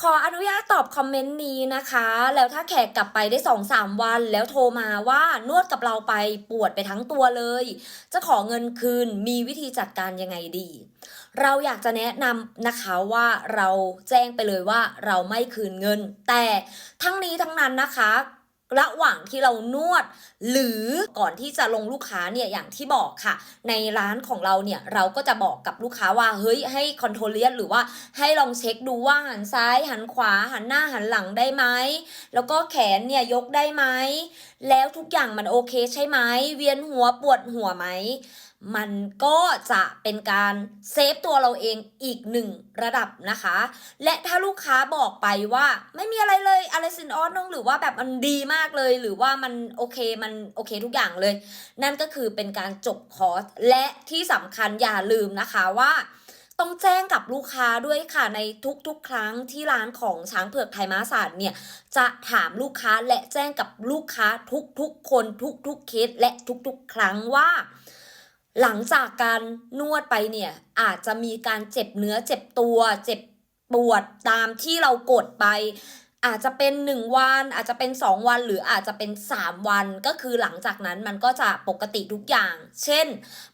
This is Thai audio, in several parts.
ขออนุญาตตอบคอมเมนต์นี้นะคะ แล้วถ้าแขกกลับไปได้สองสามวัน แล้วโทรมาว่านวดกับเราไปปวดไปทั้งตัวเลย จะขอเงินคืนมีวิธีจัดการยังไงดี เราอยากจะแนะนำนะคะว่าเราแจ้งไปเลยว่าเราไม่คืนเงิน แต่ทั้งนี้ทั้งนั้นนะคะ ระหว่างที่เรานวด หรือก่อนที่จะลงลูกค้าเนี่ยอย่างที่บอกค่ะ ในร้านของเราเนี่ยเราก็จะบอกกับลูกค้าว่าเฮ้ยให้คอนโทรเลียหรือว่าให้ลองเช็คดูว่าหันซ้ายหันขวาหันหน้าหันหลังได้ไหมแล้วก็แขนเนี่ยยกได้ไหมแล้วทุกอย่างมันโอเคใช่ไหมเวียนหัวปวดหัวไหม มันก็จะเป็นการเซฟตัวเราเองอีกหนึ่งระดับนะคะ และถ้าลูกค้าบอกไปว่าไม่มีอะไรเลยอะไรสินออสน้องหรือว่าแบบมันดีมากเลย หรือว่ามันโอเคมันโอเคทุกอย่างเลย นั่นก็คือเป็นการจบคอร์สและที่สำคัญอย่าลืมนะคะว่าต้องแจ้งกับลูกค้าด้วยค่ะในทุกๆ ครั้งที่ร้านของช้างเผือกไทยม้าศาสตร์เนี่ยจะถามลูกค้าและแจ้งกับลูกค้าทุกๆ คนทุกๆเคสและทุกๆ ครั้งว่า หลังจากการนวดไปเนี่ยอาจจะมีการเจ็บเนื้อเจ็บตัว เจ็บปวดตามที่เรากดไป อาจจะเป็น 1 วัน อาจจะเป็น 2 วัน หรืออาจจะเป็น 3 วัน ก็คือหลังจากนั้นมันก็จะปกติทุกอย่าง เช่น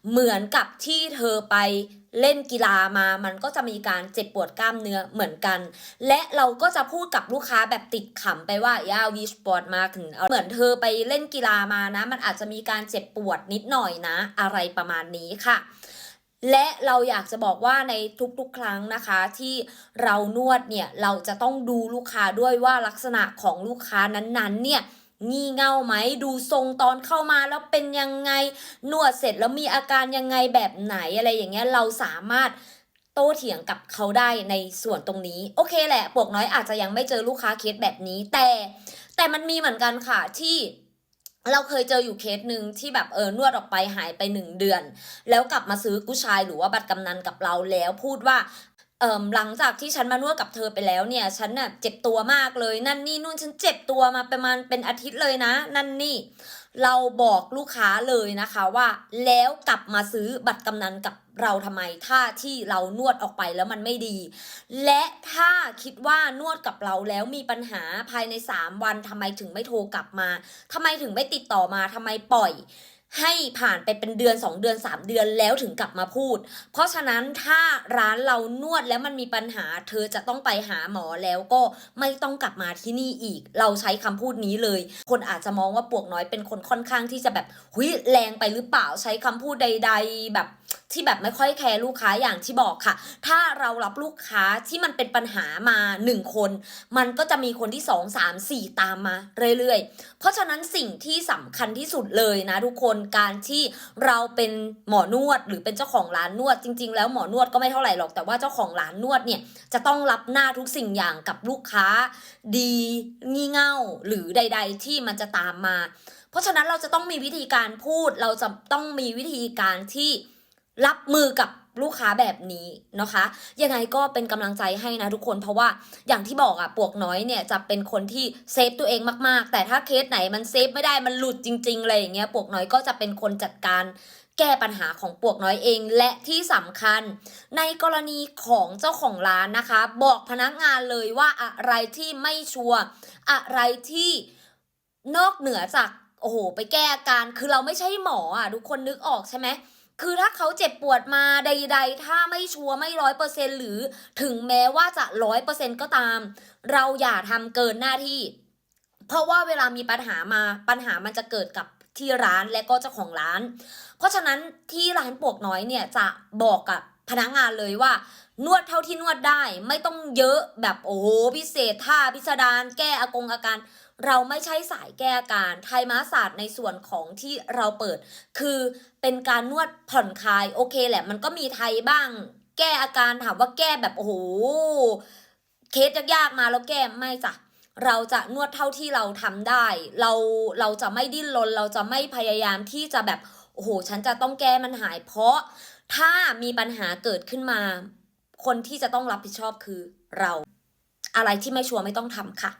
เหมือนกับที่เธอไปเล่นกีฬามา มันก็จะมีการเจ็บปวดกล้ามเนื้อเหมือนกัน และเราก็จะพูดกับลูกค้าแบบติดขำไปว่ายาวีสปอร์ตมาถึง เหมือนเธอไปเล่นกีฬามานะ มันอาจจะมีการเจ็บปวดนิดหน่อยนะ อะไรประมาณนี้ค่ะ และเราอยากจะบอกว่าในทุกๆ ครั้งนะคะ ที่เรานวดเนี่ยเราจะต้องดูลูกค้าด้วยว่าลักษณะของลูกค้านั้นๆ เนี่ยงี่เง่าไหมดูทรงตอนเข้ามาแล้วเป็นยังไงนวดเสร็จแล้วมีอาการยังไงแบบไหนอะไรอย่างเงี้ยเราสามารถโต้เถียงกับเขาได้ในส่วนตรงนี้ โอเคแหละปวกน้อยอาจจะยังไม่เจอลูกค้าเคสแบบนี้แต่ แต่มันมีเหมือนกันค่ะที่ เราเคยเจออยู่เคสหนึ่งที่แบบเออนวดออกไปหายไปหนึ่งเดือน แล้วกลับมาซื้อกุชายหรือว่าบัตรกำนันกับเราแล้วพูดว่าเอ่อหลังจากที่ฉันมานวดกับเธอไปแล้วเนี่ย ฉันน่ะเจ็บตัวมากเลย นั่นนี่นู่นฉันเจ็บตัวมาประมาณเป็นอาทิตย์เลยนะ นั่นนี่ เราบอกลูกค้าเลยนะคะว่า แล้วกลับมาซื้อบัตรกำนันกับเราทำไม ถ้าที่เรานวดออกไปแล้วมันไม่ดี และถ้าคิดว่านวดกับเราแล้วมีปัญหาภายใน 3 วันทำไมถึงไม่โทรกลับมาทำไมถึงไม่ติดต่อมาทำไมปล่อย ให้ผ่านไปเป็นเดือน 2 เดือน 3 เดือนแล้วถึงกลับมาพูด เพราะฉะนั้นถ้าร้านเรานวดแล้วมันมีปัญหา เธอจะต้องไปหาหมอแล้วก็ไม่ต้องกลับมาที่นี่อีก เราใช้คำพูดนี้เลย คนอาจจะมองว่าปวกน้อยเป็นคนค่อนข้างที่จะแบบหุยแรงไปหรือเปล่าใช้คำพูดใด ๆ แบบ ที่แบบไม่ค่อยแคร์ลูกค้าอย่างที่บอกค่ะ ถ้าเรารับลูกค้าที่มันเป็นปัญหามาหนึ่งคน มันก็จะมีคนที่สองสามสี่ตามมาเรื่อยๆ เพราะฉะนั้นสิ่งที่สำคัญที่สุดเลยนะทุกคนการที่เราเป็นหมอนวดหรือเป็นเจ้าของร้านนวดจริง ๆ แล้วหมอนวดก็ไม่เท่าไหร่หรอกแต่ว่าเจ้าของร้านนวดเนี่ยจะต้องรับหน้าทุกสิ่งอย่างกับลูกค้า ดีงี่เง่าหรือใด ๆ ที่มันจะตามมา เพราะฉะนั้นเราจะต้องมีวิธีการพูดเราจะต้องมีวิธีการที่ รับมือกับลูกค้าแบบนี้นะคะ ยังไงก็เป็นกำลังใจให้นะทุกคนเพราะว่าอย่างที่บอกอะปวกน้อยเนี่ยจะเป็นคนที่เซฟตัวเองมากๆ แต่ถ้าเคสไหนมันเซฟไม่ได้มันหลุดจริงๆอะไรอย่างเงี้ยปวกน้อยก็จะเป็นคนจัดการแก้ปัญหาของปวกน้อยเองและที่สำคัญ ในกรณีของเจ้าของร้านนะคะ บอกพนักงานเลยว่าอะไรที่ไม่ชัวร์อะไรที่นอกเหนือจากโอ้โหไปแก้อาการคือเราไม่ใช่หมออะทุกคนนึกออกใช่ไหม คือถ้าเขาเจ็บปวดมาใด ๆ ถ้าไม่ชัวร์ไม่ร้อยเปอร์เซ็นหรือถึงแม้ว่าจะร้อยเปอร์เซ็นก็ตาม เราอย่าทำเกินหน้าที่ เพราะว่าเวลามีปัญหามาปัญหามันจะเกิดกับที่ร้านและก็เจ้าของร้าน เพราะฉะนั้นที่ร้านปวกน้อยเนี่ยจะบอกกับพนักงานเลยว่า นวดเท่าที่นวดได้ไม่ต้องเยอะแบบโอ้โหพิเศษท่าพิสดารแก้อากงอาการ เราไม่ใช่สายแก้อาการไทยมาศาสตร์ในส่วนของที่เราเปิด คือเป็นการนวดผ่อนคลายโอเคแหละ มันก็มีไทยบ้าง แก้อาการถามว่าแก้แบบโอ้โหเคสยากๆมาแล้วแก้ไม่จ้ะเราจะนวดเท่าที่เราทำได้ เราเราจะไม่ดิ้นรนเราจะไม่พยายามที่จะแบบโอ้โห ฉันจะต้องแก้มันหาย เพราะถ้ามีปัญหาเกิดขึ้นมา คนที่จะต้องรับผิดชอบคือเรา อะไรที่ไม่ชัวร์ไม่ต้องทำค่ะ